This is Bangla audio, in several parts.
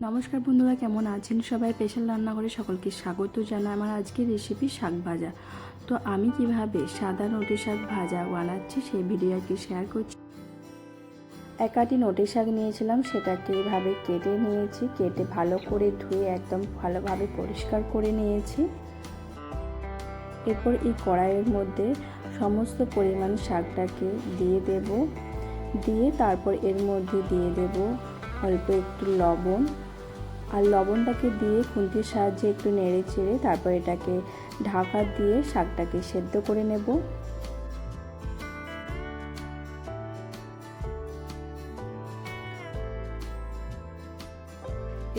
নমস্কার বন্ধুরা, কেমন আছেন সবাই? স্পেশাল রান্নাঘরে সকলকে স্বাগত জানাই আমার আজকের রেসিপি শাক ভাজা। তো আমি কীভাবে সাদা নোটে শাক ভাজা বানাচ্ছি সেই ভিডিও শেয়ার করছি। একাটি নোটে শাক নিয়েছিলাম, সেটাকে এভাবে কেটে নিয়েছি, কেটে ভালো করে ধুয়ে একদম ভালোভাবে পরিষ্কার করে নিয়েছি। এরপর এই কড়াইয়ের মধ্যে সমস্ত পরিমাণ শাকটাকে দিয়ে দেব। দিয়ে তারপর এর মধ্যে দিয়ে দেব অল্প একটু লবণ আর লবণটাকে দিয়ে খুন্তির সাহায্যে একটু নেড়ে চেড়ে তারপর এটাকে ঢাকা দিয়ে শাকটাকে সেদ্ধ করে নেব।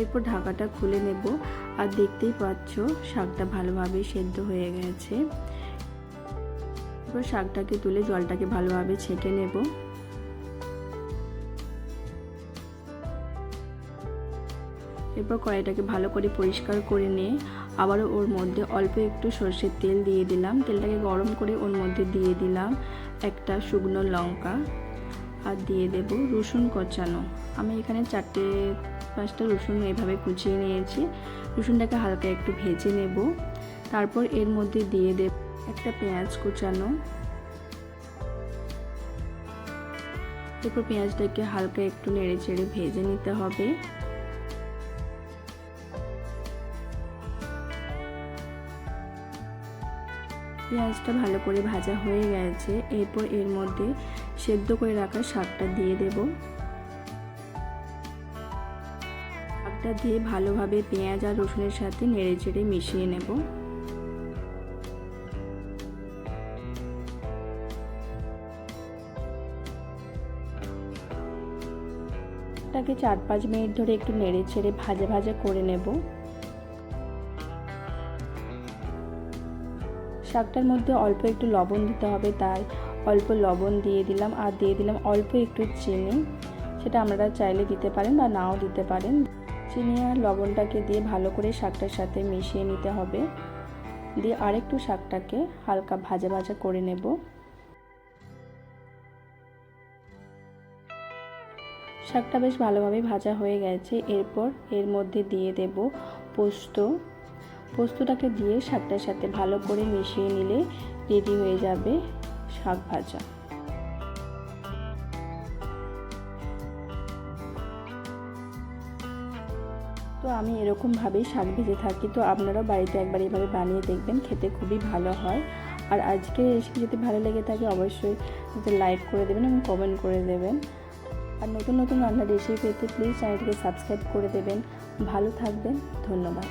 এরপর ঢাকাটা খুলে নেব আর দেখতেই পাচ্ছ শাকটা ভালোভাবে সেদ্ধ হয়ে গেছে। এরপর শাকটাকে তুলে জলটাকে ভালোভাবে ছেঁকে নেব। এরপর কড়াইটাকে ভালো করে পরিষ্কার করে নিয়ে আবারও ওর মধ্যে অল্প একটু সর্ষের তেল দিয়ে দিলাম। তেলটাকে গরম করে ওর মধ্যে দিয়ে দিলাম একটা শুকনো লঙ্কা আর দিয়ে দেব রসুন কচানো। আমি এখানে চারটে পাঁচটা রসুন এভাবে কুচিয়ে নিয়েছি। রসুনটাকে হালকা একটু ভেজে নেব। তারপর এর মধ্যে দিয়ে দেব একটা পেঁয়াজ কুচানো। এরপর পেঁয়াজটাকে হালকা একটু নেড়ে চেড়ে ভেজে নিতে হবে। পেঁয়াজটা ভালো করে ভাজা হয়ে গেছে। এরপর এর মধ্যে সেদ্ধ করে রাখা শাকটা দিয়ে দেব। শাকটা দিয়ে ভালোভাবে পেঁয়াজ আর রসুনের সাথে নেড়ে চেড়ে মিশিয়ে নেব। তাকে চার পাঁচ মিনিট ধরে একটু নেড়ে চেড়ে ভাজা ভাজা করে নেব। শাকটার মধ্যে অল্প একটু লবণ দিতে হবে, তাই অল্প লবণ দিয়ে দিলাম। আর দিয়ে দিলাম অল্প একটু চিনি, সেটা আপনারা চাইলে দিতে পারেন বা নাও দিতে পারেন। চিনি আর লবণটাকে দিয়ে ভালো করে শাকটার সাথে মিশিয়ে নিতে হবে। দিয়ে আরেকটু শাকটাকে হালকা ভাজা ভাজা করে নেব। শাকটা বেশ ভালোভাবে ভাজা হয়ে গেছে। এরপর এর মধ্যে দিয়ে দেব পোস্ত। পোস্তটাকে দিয়ে শাকটার সাথে ভালো করে মিশিয়ে নিলে রেডি হয়ে যাবে শাক ভাজা। তো আমি এরকমভাবেই শাক ভেজে থাকি। তো আপনারাও বাড়িতে একবার এভাবে বানিয়ে দেখবেন, খেতে খুবই ভালো হয়। আর আজকে রেসিপি যদি ভালো লেগে থাকে অবশ্যই লাইক করে দেবেন এবং কমেন্ট করে দেবেন। আর নতুন নতুন রান্নার রেসিপি পেতে প্লিজ চ্যানেলটিকে সাবস্ক্রাইব করে দেবেন। ভালো থাকবেন, ধন্যবাদ।